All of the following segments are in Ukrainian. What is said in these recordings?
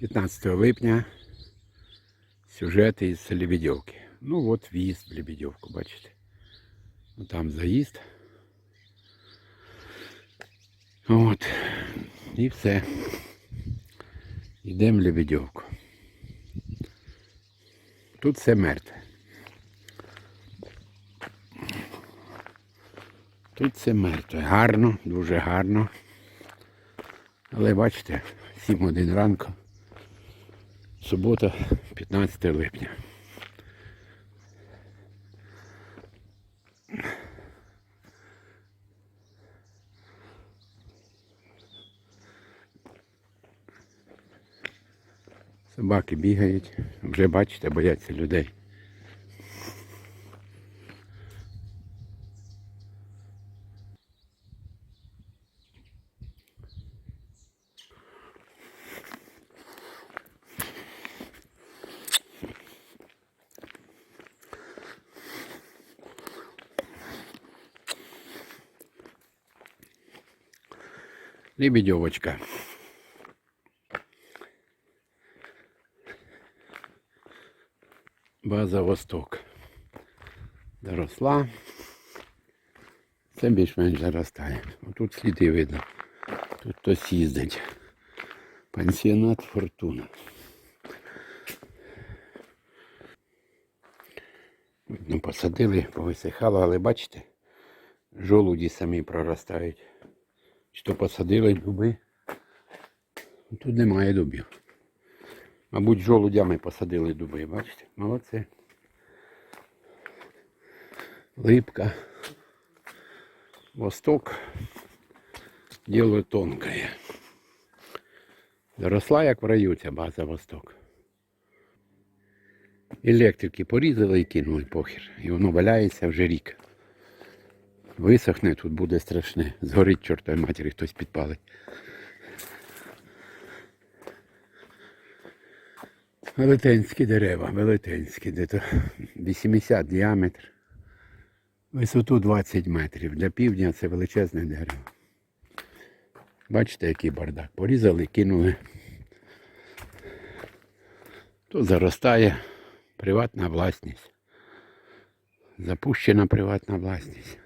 15 липня сюжети із Лебедівки. Ну от в'їзд в Лебедівку, бачите. Ну, Там заїзд. От. І все. Йдемо в Лебедівку. Тут все мертве. Тут все мертве. Гарно, дуже гарно. Але бачите, 7 годин ранку. Субота, 15 липня. Собаки бігають, вже бачите, бояться людей. Лебедевочка. База Восток. Доросла. Це більш-менш заростає. Тут сліди видно. Тут хтось їздить. Пансіонат Фортуна. Видно, посадили, повисихало, але бачите, жолуді самі проростають. То посадили дуби. Тут немає дубів. Мабуть, жолудями посадили дуби, бачите? Молодці. Липка. Восток. Діло тонкое. Доросла, як в раю ця база Восток. Електрики порізали і кинули похер. І воно валяється вже рік. Висохне, тут буде страшне. Згорить чортовій матері, хтось підпалить. Велетенські дерева, велетенські, де то 80 діаметр. Висоту 20 метрів. Для півдня це величезне дерево. Бачите, який бардак. Порізали, кинули. То заростає приватна власність. Запущена приватна власність.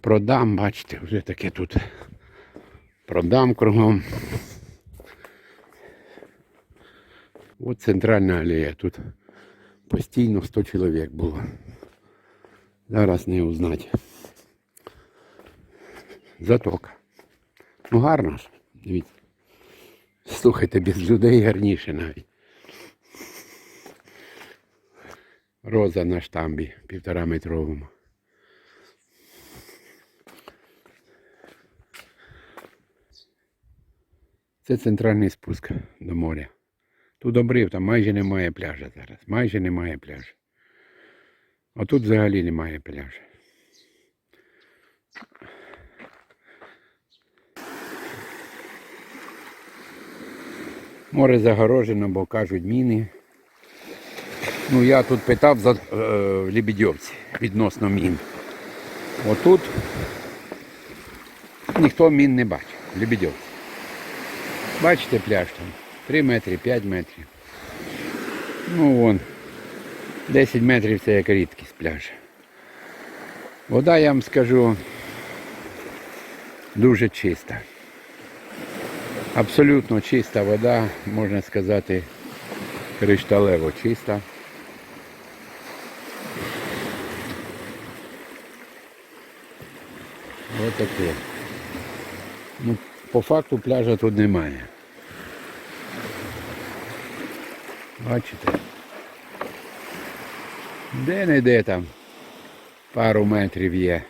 Продам, бачите, вже таке тут. Продам кругом. От центральна алея. Тут постійно 100 чоловік було. Зараз не узнати. Затока. Ну гарно ж. Дивіться. Слухайте, без людей гарніше навіть. Роза на штамбі півтора метровому. Це центральний спуск до моря. Тут обрив, там майже немає пляжа зараз. Майже немає пляжа. А тут взагалі немає пляжа. Море загорожено, бо кажуть міни. Ну я тут питав за, е, в Лебедівці відносно мін. Отут ніхто мін не бачив. в Лебедівці. Бачите пляж там? 3 метри, 5 метрів. Ну вон. 10 метрів це як рідкість пляжа. Вода, я вам скажу, дуже чиста. Абсолютно чиста вода, можна сказати, кришталево чиста. Ось таке. Ну, по факту пляжа тут немає. Бачите? Де-не-де там пару метрів є.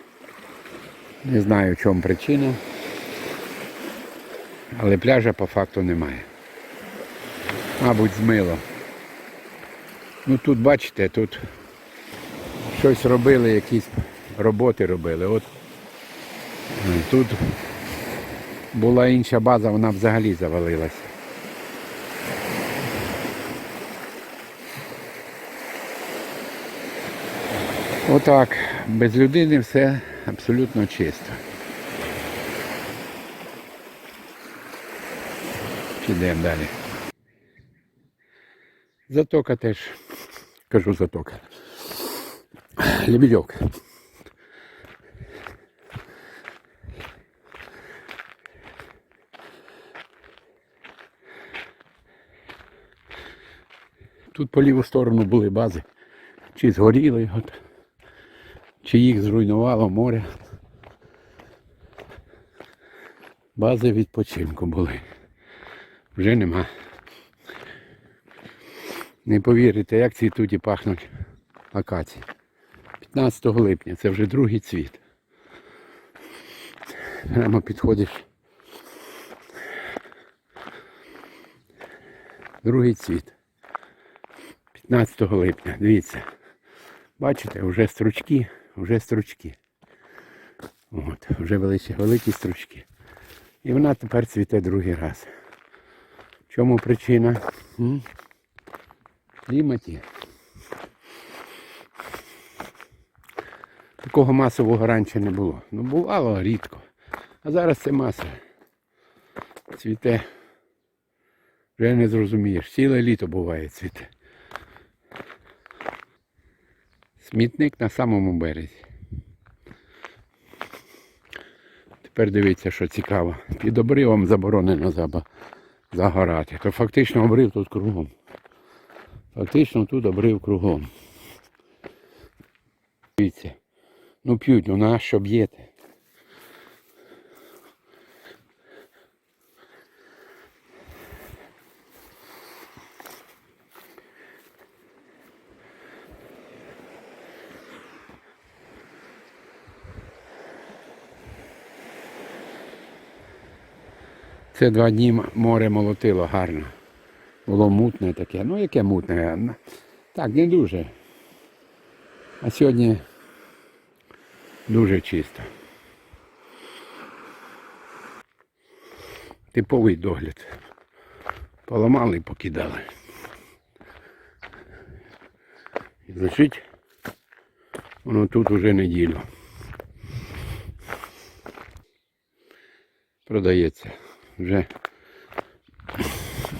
Не знаю, в чому причина. Але пляжа по факту немає. Мабуть, змило. Ну тут бачите, тут щось робили, якісь роботи робили. От е, тут була інша база, вона взагалі завалилася. Отак, без людини все абсолютно чисто. Підемо далі. Затока теж. Кажу затока. Лебедьовка. Тут по ліву сторону були бази. Чи згоріли, от, чи їх зруйнувало море. Бази відпочинку були. Вже нема. Не повірите, як цвітуть і пахнуть акації. 15 липня, це вже другий цвіт. Прямо підходиш. Другий цвіт. 15 липня, дивіться. Бачите, вже стручки, вже стручки. От, вже великі, великі стручки. І вона тепер цвіте другий раз. В чому причина? Кліматі. Такого масового раніше не було. Ну бувало рідко. А зараз це маса. Цвіте. Вже не зрозумієш. Ціле літо буває цвіте. Смітник на самому березі. Тепер дивіться, що цікаво. Під обривом заборонено загорати. То фактично обрив тут кругом. Фактично тут обрив кругом. Дивіться. Ну п'ють, ну на що б'єте? Це два дні море молотило гарно. Було мутне таке. Ну яке мутне? Так, не дуже. А сьогодні дуже чисто. Типовий догляд. Поламали і покидали. І лежить воно тут уже неділю. Продається. Вже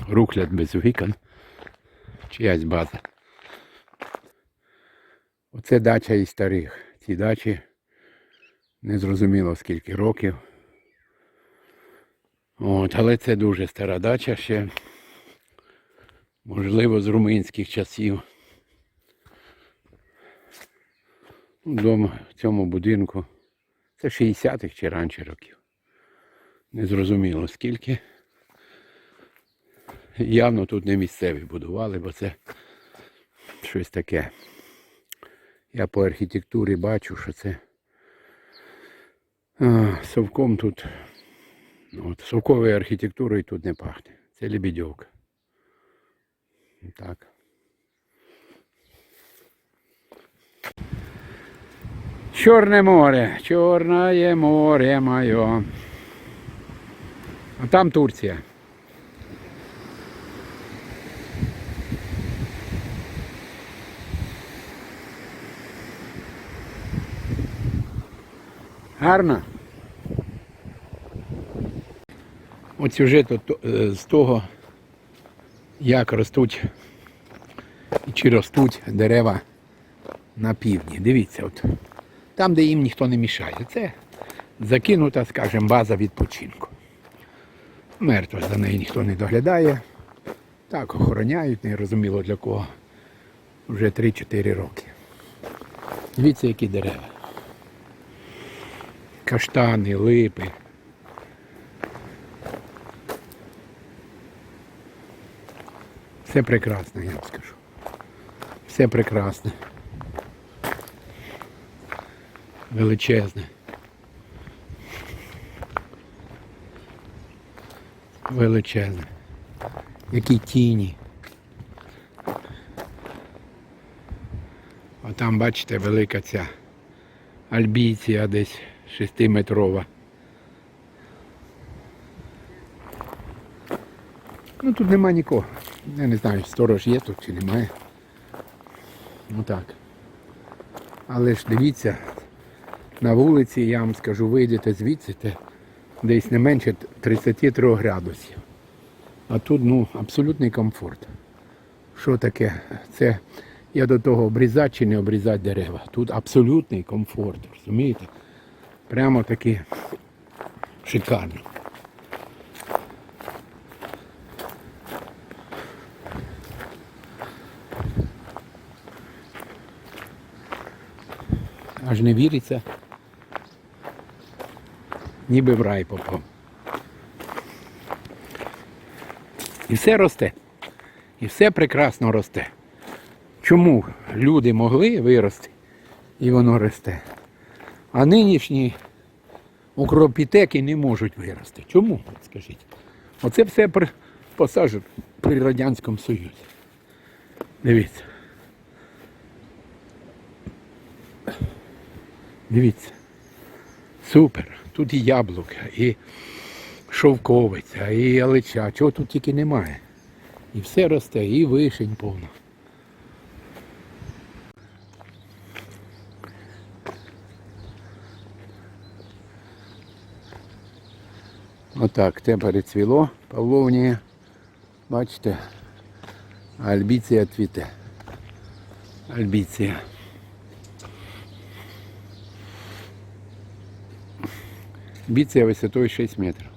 рухлять без вікон. Чиясь база. Оце дача із старих. Ці дачі незрозуміло скільки років. От, але це дуже стара дача ще. Можливо, з румунських часів. Дом в цьому будинку. Це 60-х чи раніше років. Незрозуміло скільки. Явно тут не місцеві будували, бо це щось таке. Я по архітектурі бачу, що це а, совком тут. ну, От, совковою архітектурою тут не пахне. Це лебедьовка. Так. Чорне море, чорне море моє. А там Турція. Гарно. От сюжет е, з того, як ростуть чи ростуть дерева на півдні. Дивіться, от там, де їм ніхто не мішає. Це закинута, скажімо, база відпочинку. Мертва за нею ніхто не доглядає. Так, охороняють, не розуміло для кого. Вже 3-4 роки. Дивіться, які дерева. Каштани, липи. Все прекрасно, я вам скажу. Все прекрасне. Величезне. Величезне. Які тіні. А там, бачите, велика ця альбійція десь шестиметрова. Ну тут нема нікого. Я не знаю, сторож є тут чи немає. Ну так. Але ж дивіться, на вулиці, я вам скажу, вийдете звідси, десь не менше 33 градусів. А тут ну, абсолютний комфорт. Що таке? Це я до того обрізати чи не обрізати дерева. Тут абсолютний комфорт, розумієте? Прямо таки шикарно. Аж не віриться. Ніби в рай попав. І все росте. І все прекрасно росте. Чому люди могли вирости і воно росте? А нинішні укропітеки не можуть вирости. Чому? Скажіть. Оце все при, при Радянському Союзі. Дивіться. Дивіться. Супер. Тут і яблука, і шовковиця, і алича. Чого тут тільки немає. І все росте, і вишень повно. Отак, те перецвіло павловні. Бачите, альбіція цвіте. Альбіція. Альбіція высотой 6 метрів.